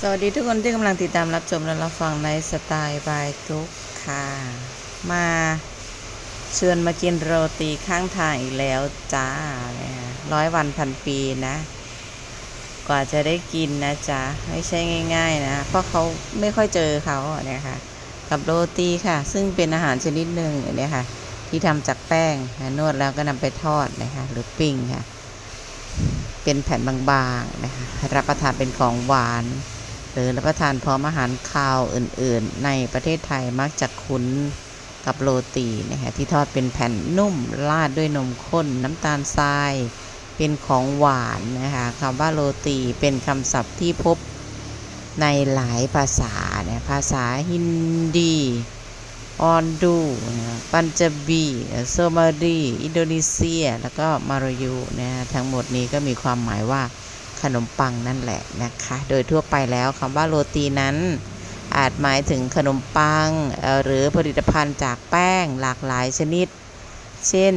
สวัสดีทุกคนที่กำลังติดตามรับชมและรับฟังในสไตล์บายทุกค่ะ มาเชวนมากินโรตีข้างทางอีกแล้วจ้าร้อยวันพันปีนะ กว่าจะได้กินนะจ๊ะ ไม่ใช่ง่าย ๆ นะ เพราะเขาไม่ค่อยเจอเขาเนี่ยค่ะ กับโรตีค่ะ ซึ่งเป็นอาหารชนิดหนึ่งเนี่ยค่ะ ที่ทำจากแป้งนวดแล้วก็นำไปทอดนะคะหรือปิ้งค่ะ เป็นแผ่นบางๆนะคะรับประทานเป็นของหวาน หรือรับประทานพร้อมอาหารคาวอื่นๆ ในประเทศไทยมักจะคุ้นกับโรตีนะคะที่ทอดเป็นแผ่นนุ่มราดด้วยนมข้นน้ำตาลทราย เป็นของหวานนะคะคำว่าโรตีเป็นคำศัพท์ที่พบในหลายภาษาเนี่ยภาษาฮินดีออนดูนะปัญจบีโซมาลีอินโดนีเซีย แล้วก็มาลายูนะทั้งหมดนี้ก็มีความหมายว่า ขนมปังนั่นแหละนะคะ โดยทั่วไปแล้วคำว่าโรตีนั้น อาจหมายถึงขนมปัง หรือผลิตภัณฑ์จากแป้งหลากหลายชนิด เช่น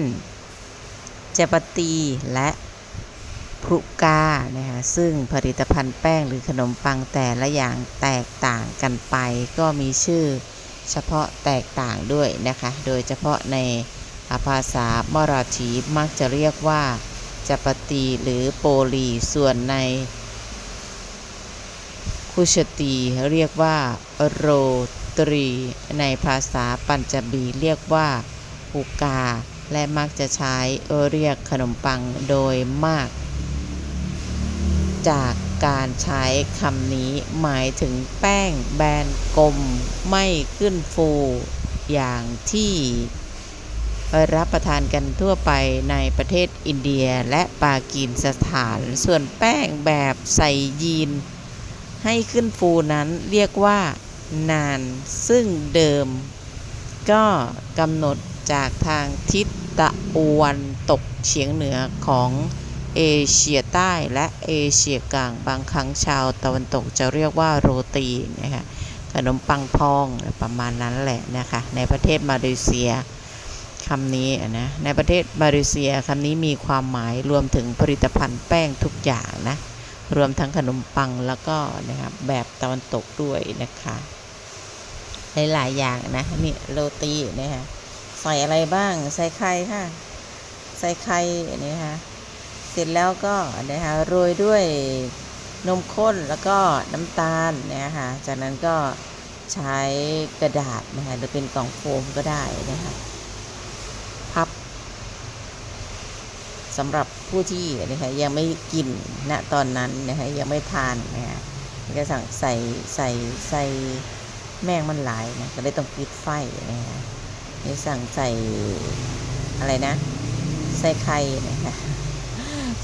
เจปาตีและพรุกานะคะซึ่งผลิตภัณฑ์แป้งหรือขนมปังแต่ละอย่างแตกต่างกันไป ก็มีชื่อเฉพาะแตกต่างด้วยนะคะ โดยเฉพาะในภาษามราทีมักจะเรียกว่า จัปตีหรือโปลีส่วนในคุชตีเรียกว่าโรตรี ในภาษาปัญจบีเรียกว่าฮูกา และมักจะใช้เรียกขนมปังโดยมาก จากการใช้คำนี้หมายถึงแป้งแบนกลม ไม่ขึ้นฟู อย่างที่ รับประทานกันทั่วไปในประเทศอินเดียและปากีสถาน ส่วนแป้งแบบใส่ยีน ให้ขึ้นฟูนั้นเรียกว่า นาน ซึ่งเดิม ก็กำหนดจากทางทิศตะวันตกเฉียงเหนือของเอเชียใต้และเอเชียกลางบางครั้งชาวตะวันตกจะเรียกว่าโรตีนะคะขนมปังพองประมาณนั้นแหละนะคะในประเทศมาเลเซีย คำนี้นะในประเทศมาเลเซียคำนี้มีความหมายรวมถึงผลิตภัณฑ์แป้งทุกอย่างนะรวมทั้งขนมปังแล้วก็นะครับแบบตะวันตกด้วยนะคะหลายๆอย่างนะนี่โรตีนะคะใส่อะไรบ้างใส่ไข่ค่ะ ใส่ไข่นี่ค่ะเสร็จแล้วก็นะคะโรยด้วยนมข้นแล้วก็น้ำตาลนะคะจากนั้นก็ใช้กระดาษนะคะหรือเป็นกล่องโฟมก็ได้นะคะ พับสำหรับผู้ที่นะคะยังไม่กินณตอนนั้นนะคะยังไม่ทานนะคะก็สั่งใส่ใส่ใส่แมงมันหลายนะก็เลยต้องปิดไฟนะคะนี่สั่งใส่อะไรนะ ใส่ไข่นะคะ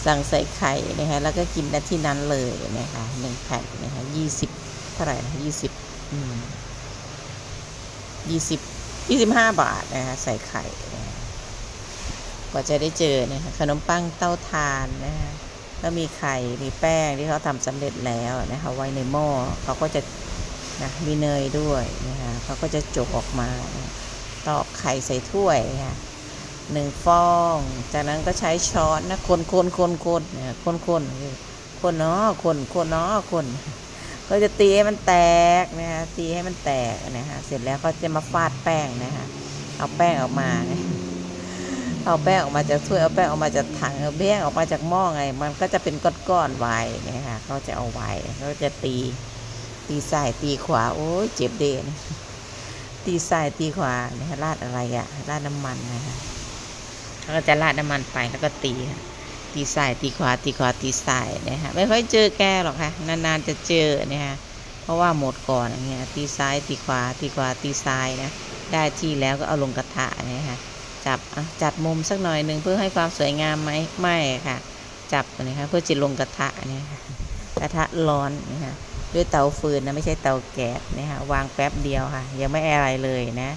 สั่งใส่ไข่นะคะแล้วก็กินณที่นั้นเลยนะคะหนึ่งแผ่นนะคะยี่สิบเท่าไหร่นะยี่สิบยี่สิบยี่สิบห้าบาทนะคะใส่ไข่น ว่าจะได้เจอนะคะขนมปังเต้าทานนะคะก็มีไข่มีแป้งที่เขาทำสำเร็จแล้วนะคะไว้ในหม้อเขาก็จะนะมีเนยด้วยนะคะเขาก็จะจกออกมานะตอกไข่ใส่ถ้วยค่ะหนึ่งฟอง จากนั้นก็ใช้ช้อนนะคนคนคนคนเนี่ยคนคนคนเนาะคนคนเนาะคนก็จะตีให้มันแตกนะคะตีให้มันแตกนะคะเสร็จแล้วก็จะมาฟาดแป้งนะคะเอาแป้งออกมานะ เอาแป้งออกมาจากถ้วยเอาแป้งออกมาจากถังเอาแป้งออกมาจากหม้อไง มันก็จะเป็นก้อนๆไว้เนี่ยค่ะเขาจะเอาไว้เขาจะตี ตีซ้ายตีขวาโอ้ยเจ็บเด่นตีซ้ายตีขวาเนี่ยราดอะไรอะราดน้ำมันนะคะเขาก็จะราดน้ำมันไปแล้วก็ตีค่ะตีซ้ายตีขวาตีขวาตีซ้ายเนี่ยค่ะไม่ค่อยเจอแกหรอกค่ะนานๆจะเจอเนี่ยค่ะเพราะว่าหมดก่อนอย่างเงี้ยตีซ้ายตีขวาตีขวาตีซ้ายนะได้ที่แล้วก็เอาลงกระทะเนี่ยค่ะ จับจัดมุมสักหน่อยหนึ่งเพื่อให้ความสวยงามไหมไม่ค่ะ จับนะคะเพื่อจะลงกระทะเนี่ยค่ะกระทะร้อนนะคะด้วยเตาฟืนนะไม่ใช่เตาแก๊สนะคะวางแป๊บเดียวค่ะ ยังไม่อะไรเลยนะ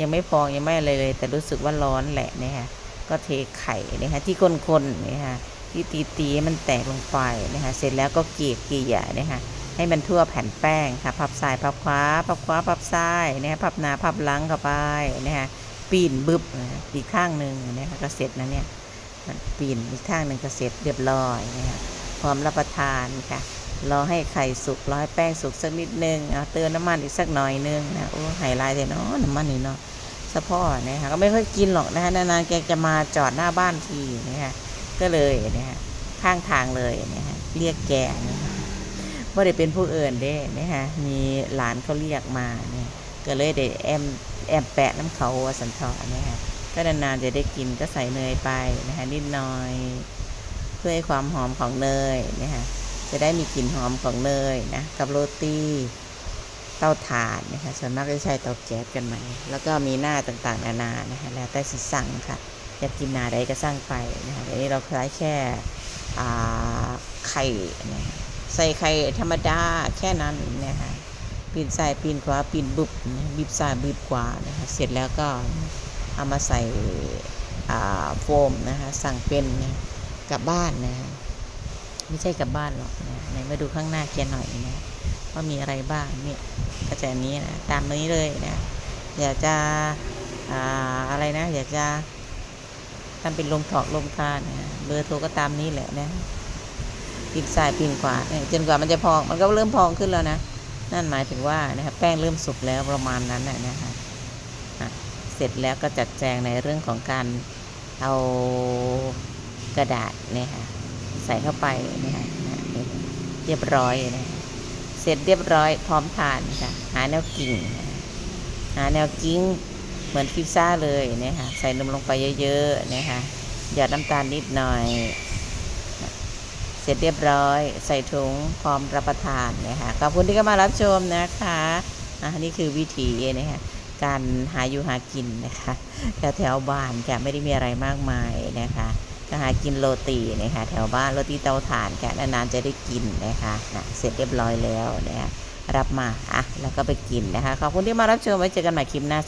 ยังไม่พองยังไม่อะไรเลย แต่รู้สึกว่าร้อนแหละนะคะก็เทไข่นะคะที่คนๆนะคะที่ตีตีๆมันแตกลงไปนะคะเสร็จแล้วก็เกลี่ยเกลี่ยนะคะให้มันทั่วแผ่นแป้งค่ะ พับซ้ายพับขวาพับขวาพับซ้ายนะคะพับหนาพับหลังเข้าไปนะคะ ปีนบึบนะอีกข้างหนึ่งนะคะก็เสร็จนะเนี่ยปีนอีกข้างหนึ่งก็เสร็จเรียบร้อยนะคะพร้อมรับประทานค่ะรอให้ไข่สุกรอให้แป้งสุกสักนิดนึงเอาเติมน้ำมันอีกสักหน่อยนึงนะโอ้ไฮไลท์เลยเนาะน้ำมันนี่เนาะสะพ่อนะคะก็ไม่ค่อยกินหรอกนะคะนานๆแกจะมาจอดหน้าบ้านทีนะคะก็เลยนะคะข้างทางเลยนะคะเรียกแกนะคะว่าได้เป็นผู้อื่นเด้นะคะมีหลานเขาเรียกมาเนี่ยก็เลยได้แอม แอมแปะน้ำเขาสันทอนะคะก็นานๆจะได้กินก็ใส่เนยไปนะคะนิดหน่อย เพื่อให้ความหอมของเนยนะคะจะได้มีกลิ่นหอมของเนยนะกับโรตีเตาถ่านนะคะส่วนมากจะใช้เตาแก๊สกันไหม แล้วก็มีหน้าต่างๆ นานานะคะแล้วแต่สิสั่งค่ะอยากกินหนาใดก็สั่งไปนะคะอันนี้เราใช้ายแค่ไข่นะใส่ไข่ธรรมดาแค่นั้นนะคะ ปีนซ้ายปีนขวาปีนบุบบีบซ้ายบีบขวานะคะเสร็จแล้วก็เอามาใส่โฟมนะคะสั่งเป็นนะกลับบ้านนะไม่ใช่กลับบ้านหรอกนะไหนมาดูข้างหน้าเกียร์หน่อยนะว่ามีอะไรบ้างเนี่ยก็จะอันนี้นะตามนี้เลยนะอยากจะอ่าอะไรนะ อยากจะทำเป็นลงถอกลงทานนะเบอร์โทรก็ตามนี้แหละนะปีนซ้ายปีนขวาเนี่ยจนกว่ามันจะพองมันก็เริ่มพองขึ้นแล้วนะ นั่นหมายถึงว่านะครับแป้งเริ่มสุกแล้วประมาณนั้นนะนะคะเสร็จแล้วก็จัดแจงในเรื่องของการเอากระดาษเนี่ยค่ะใส่เข้าไปเนี่ยค่ะเรียบร้อยนะเสร็จเรียบร้อยพร้อมทานค่ะหาแนวกิ่ง หาแนวกิ้งเหมือนพิซซ่าเลยเนี่ยค่ะใส่นมลงไปเยอะๆเนี่ยค่ะหยอดน้ำตาลนิดหน่อย เสร็จเรียบร้อย ใส่ถุงพร้อมรับประทานเนี่ยค่ะขอบคุณที่เข้ามารับชมนะคะอะนี่คือวิถีนะคะการหาอยู่หากินนะคะแถวแถวบ้านจะไม่ได้มีอะไรมากมายนะคะก็หากินโรตีนะคะแถวบ้านโรตีเตาถ่านค่ะนานๆจะได้กินนะคะนะเสร็จเรียบร้อยแล้วนะคะรับมาอะแล้วก็ไปกินนะคะขอบคุณที่มารับชมไว้เจอกันใหม่คลิปหน้า